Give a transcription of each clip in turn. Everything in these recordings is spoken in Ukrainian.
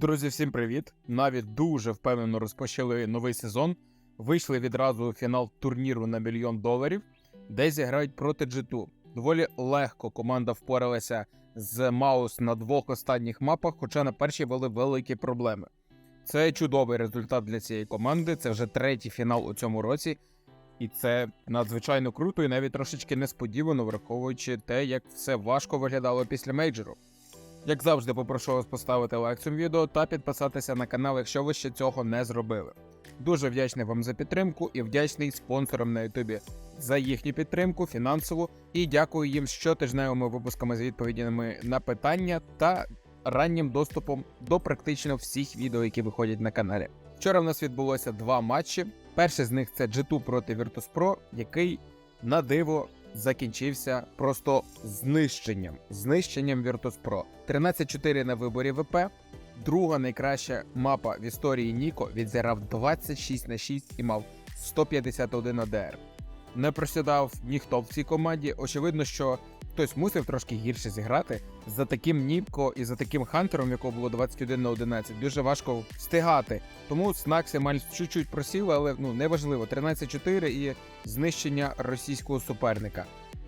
Друзі, всім привіт! Навіть дуже впевнено розпочали новий сезон. Вийшли відразу у фінал турніру на мільйон доларів, де зіграють проти G2. Доволі легко команда впоралася з Маус на двох останніх мапах, хоча на першій були великі проблеми. Це чудовий результат для цієї команди. Це вже третій фінал у цьому році, і це надзвичайно круто і навіть трошечки несподівано, враховуючи те, як все важко виглядало після мейджору. Як завжди, попрошу вас поставити лайк цьому відео та підписатися на канал, якщо ви ще цього не зробили. Дуже вдячний вам за підтримку і вдячний спонсорам на Ютубі за їхню підтримку фінансову і дякую їм щотижневими випусками з відповідями на питання та раннім доступом до практично всіх відео, які виходять на каналі. Вчора в нас відбулося два матчі. Перший з них це G2 проти Virtus.pro, який на диво закінчився просто знищенням. Знищенням Virtus.pro. 13-4 на виборі ВП. Друга найкраща мапа в історії Ніко відзирав 26 на 6 і мав 151 АДР. Не просідав ніхто в цій команді. Очевидно, що хтось мусив трошки гірше зіграти. За таким Ніпко і за таким Хантером, якого було 21 на 11, дуже важко встигати. Тому Снакси маль чуть-чуть просіли, але ну неважливо. 13-4 і знищення російського суперника.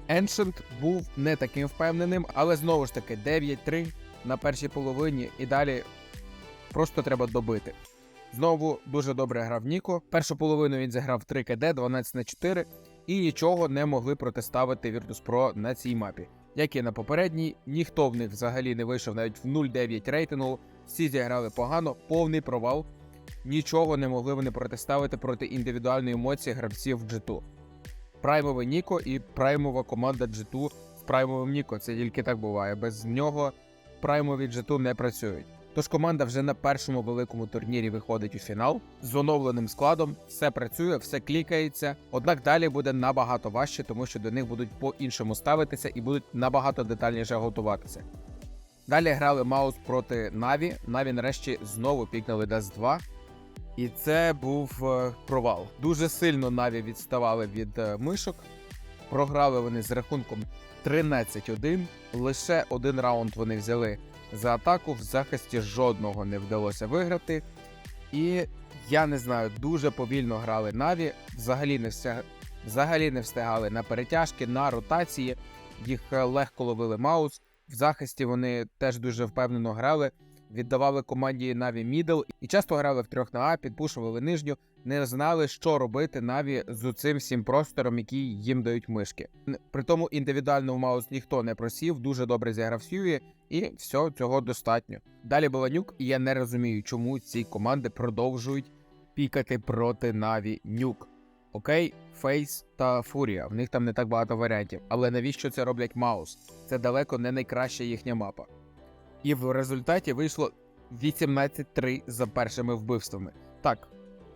Ancient був не таким впевненим, але знову ж таки 9-3 на першій половині і далі просто треба добити. Знову дуже добре грав Ніко. Першу половину він зіграв 3 КД, 12 на 4 і нічого не могли протиставити Virtus.pro на цій мапі. Як і на попередній, ніхто в них взагалі не вийшов навіть в 0-9 рейтингу. Всі зіграли погано, повний провал. Нічого не могли вони протиставити проти індивідуальної емоції гравців G2. Праймовий Ніко і праймова команда G2 з праймовим Ніко. Це тільки так буває. Без нього праймові G2 не працюють. Тож команда вже на першому великому турнірі виходить у фінал з оновленим складом, все працює, все клікається. Однак далі буде набагато важче, тому що до них будуть по-іншому ставитися і будуть набагато детальніше готуватися. Далі грали Маус проти Наві. Наві нарешті знову пікнули Dust 2. І це був е, провал. Дуже сильно Наві відставали від е, мишок. Програли вони з рахунком 13-1. Лише один раунд вони взяли за атаку. В захисті жодного не вдалося виграти. І я не знаю, дуже повільно грали Наві. Взагалі не встиг... взагалі не встигали на перетяжки, на ротації. Їх е, легко ловили маус. В захисті вони теж дуже впевнено грали. Віддавали команді Наві мідл і часто грали в трьох на А, підпушували нижню, не знали, що робити Наві з цим всім простором, який їм дають мишки. При тому індивідуально в Маус ніхто не просів, дуже добре зіграв Сьюї, і все, цього достатньо. Далі була нюк, і я не розумію, чому ці команди продовжують пікати проти Наві нюк. Окей, Фейс та Фурія. В них там не так багато варіантів. Але навіщо це роблять Маус? Це далеко не найкраща їхня мапа. І в результаті вийшло 18-3 за першими вбивствами. Так,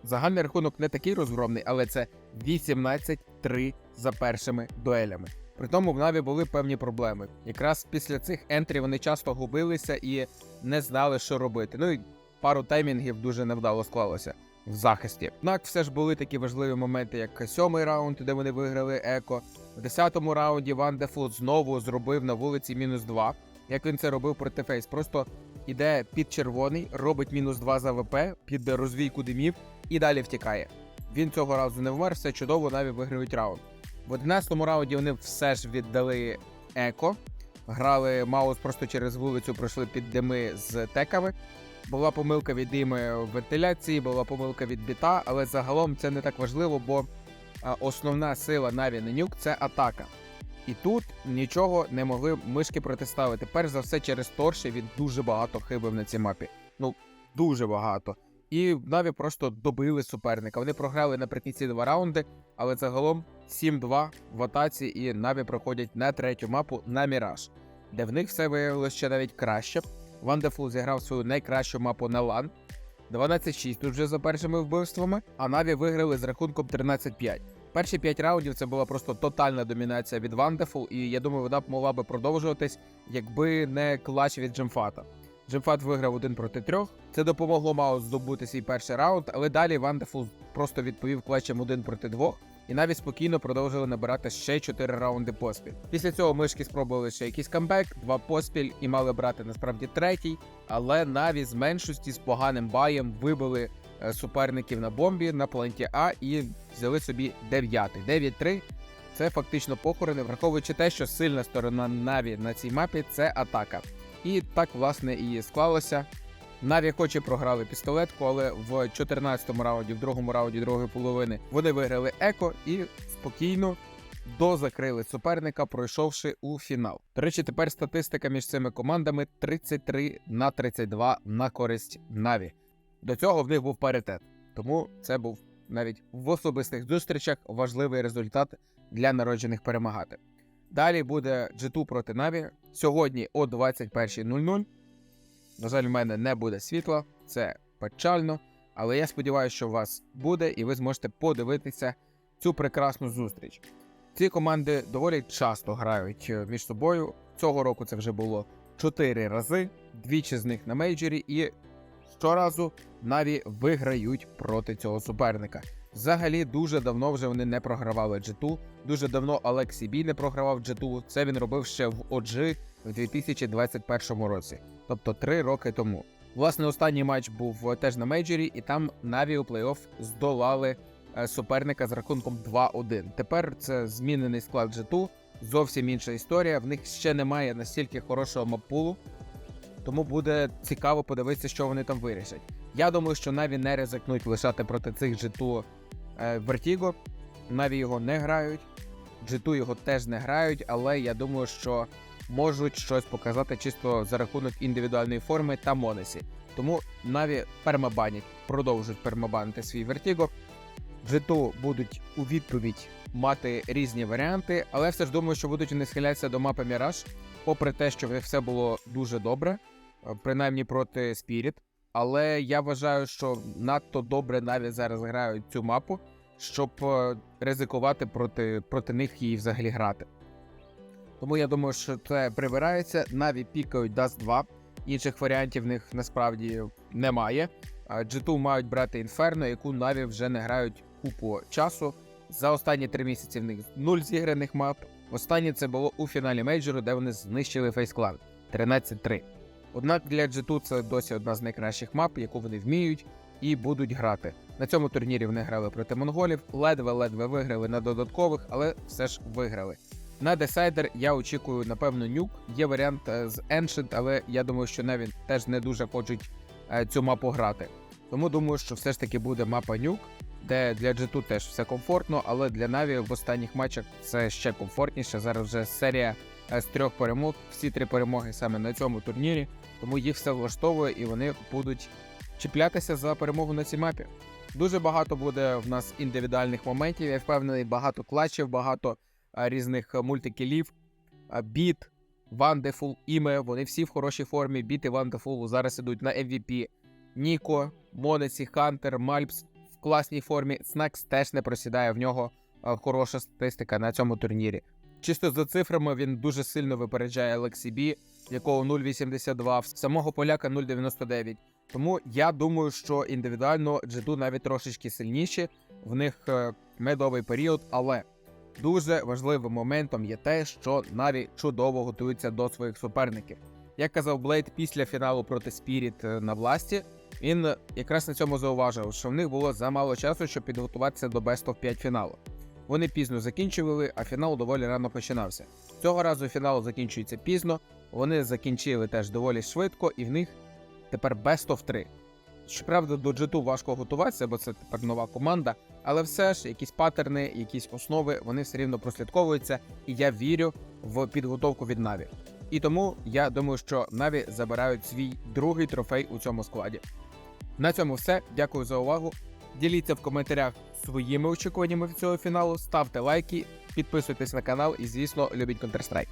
загальний рахунок не такий розгромний, але це 18-3 за першими дуелями. При тому в Наві були певні проблеми. Якраз після цих ентрі вони часто губилися і не знали, що робити. Ну і пару таймінгів дуже невдало склалося в захисті. Однак все ж були такі важливі моменти, як сьомий раунд, де вони виграли Еко. В десятому раунді Ван Дефл знову зробив на вулиці мінус 2 як він це робив проти Фейс. Просто іде під червоний, робить мінус 2 за ВП, під розвійку димів і далі втікає. Він цього разу не вмер, все чудово, наві виграють раунд. В 11-му раунді вони все ж віддали еко. Грали Маус просто через вулицю, пройшли під дими з теками. Була помилка від дими в вентиляції, була помилка від біта, але загалом це не так важливо, бо основна сила Наві на нюк це атака. І тут нічого не могли мишки протиставити. Перш за все, через торші він дуже багато хибив на цій мапі. Ну, дуже багато. І Наві просто добили суперника. Вони програли наприкінці два раунди, але загалом 7-2 в атаці, і Наві проходять на третю мапу на Міраж, де в них все виявилося ще навіть краще. Вандефул зіграв свою найкращу мапу на лан. 12-6 тут вже за першими вбивствами, а Наві виграли з рахунком 13-5. Перші 5 раундів це була просто тотальна домінація від Вандефул, і я думаю, вона б могла би продовжуватись, якби не клач від Джемфата. Джемфат виграв один проти трьох. Це допомогло Маус здобути свій перший раунд, але далі Вандефул просто відповів клатчем один проти двох. і навіть спокійно продовжили набирати ще 4 раунди поспіль. Після цього мишки спробували ще якийсь камбек, два поспіль і мали брати насправді третій, але Наві з меншості з поганим баєм вибили суперників на бомбі на планеті А і взяли собі дев'ятий. 9-3 це фактично похорони, враховуючи те, що сильна сторона Наві на цій мапі це атака. І так, власне, і склалося. Наві хоч і програли пістолетку, але в 14-му раунді, в другому раунді другої половини, вони виграли еко і спокійно дозакрили суперника, пройшовши у фінал. До речі, тепер статистика між цими командами 33 на 32 на користь Наві. До цього в них був паритет, тому це був навіть в особистих зустрічах важливий результат для народжених перемагати. Далі буде G2 проти Наві сьогодні о 21.00. На жаль, в мене не буде світла, це печально, але я сподіваюся, що у вас буде, і ви зможете подивитися цю прекрасну зустріч. Ці команди доволі часто грають е, між собою. Цього року це вже було 4 рази, двічі з них на мейджорі, і щоразу Наві виграють проти цього суперника. Взагалі, дуже давно вже вони не програвали G2. Дуже давно Алексій Бій не програвав G2. Це він робив ще в OG в 2021 році, тобто 3 роки тому. Власне, останній матч був е, теж на мейджорі, і там Наві у плей-офф здолали е, суперника з рахунком 2-1. Тепер це змінений склад G2, зовсім інша історія. В них ще немає настільки хорошого маппулу, тому буде цікаво подивитися, що вони там вирішать. Я думаю, що Наві не ризикнуть лишати проти цих G2 е, Vertigo. Наві його не грають, G2 його теж не грають, але я думаю, що можуть щось показати чисто за рахунок індивідуальної форми та Монесі. Тому Наві пермабанять, продовжують пермабанити свій Vertigo. G2 будуть у відповідь мати різні варіанти, але все ж думаю, що будуть вони схилятися до мапи Mirage, попри те, що все було дуже добре, е, принаймні проти Spirit. Але я вважаю, що надто добре навіть зараз грають цю мапу, щоб е, ризикувати проти, проти них її взагалі грати. Тому я думаю, що це прибирається. Наві пікають Dust 2. Інших варіантів в них насправді немає. А G2 мають брати Inferno, яку Наві вже не грають купу часу. За останні три місяці в них нуль зіграних мап. Останнє це було у фіналі мейджору, де вони знищили Clan 13-3. Однак для G2 це досі одна з найкращих мап, яку вони вміють і будуть грати. На цьому турнірі вони грали проти монголів, ледве-ледве виграли на додаткових, але все ж виграли. На десайдер я очікую, напевно, нюк. Є варіант е, з Ancient, але я думаю, що навіть теж не дуже хочуть е, цю мапу грати. Тому думаю, що все ж таки буде мапа нюк, де для G2 теж все комфортно, але для Наві в останніх матчах це ще комфортніше. Зараз вже серія е, з трьох перемог, всі три перемоги саме на цьому турнірі, тому їх все влаштовує і вони будуть чіплятися за перемогу на цій мапі. Дуже багато буде в нас індивідуальних моментів. Я впевнений, багато клатчів, багато різних мультикілів. Біт, Вандефул, Іме, вони всі в хорошій формі. Біт і Вандефул зараз ідуть на MVP. Ніко, Монесі, Хантер, Мальпс класній формі. Снакс теж не просідає в нього хороша статистика на цьому турнірі. Чисто за цифрами він дуже сильно випереджає Лексі Бі, якого 0,82, в самого поляка 0,99. Тому я думаю, що індивідуально G2 навіть трошечки сильніші. В них е, медовий період, але дуже важливим моментом є те, що Наві чудово готуються до своїх суперників. Як казав Блейд після фіналу проти Spirit е, на власті, він е, якраз на цьому зауважив, що в них було замало часу, щоб підготуватися до Best of 5 фіналу. Вони пізно закінчували, а фінал доволі рано починався. Цього разу фінал закінчується пізно. Вони закінчили теж доволі швидко, і в них тепер Best of 3. Щоправда, до G2 важко готуватися, бо це тепер нова команда, але все ж якісь паттерни, якісь основи вони все рівно прослідковуються, і я вірю в підготовку від Наві. І тому я думаю, що Наві забирають свій другий трофей у цьому складі. На цьому все. Дякую за увагу. Діліться в коментарях своїми очікуваннями від цього фіналу, ставте лайки, підписуйтесь на канал і, звісно, любіть Counter-Strike.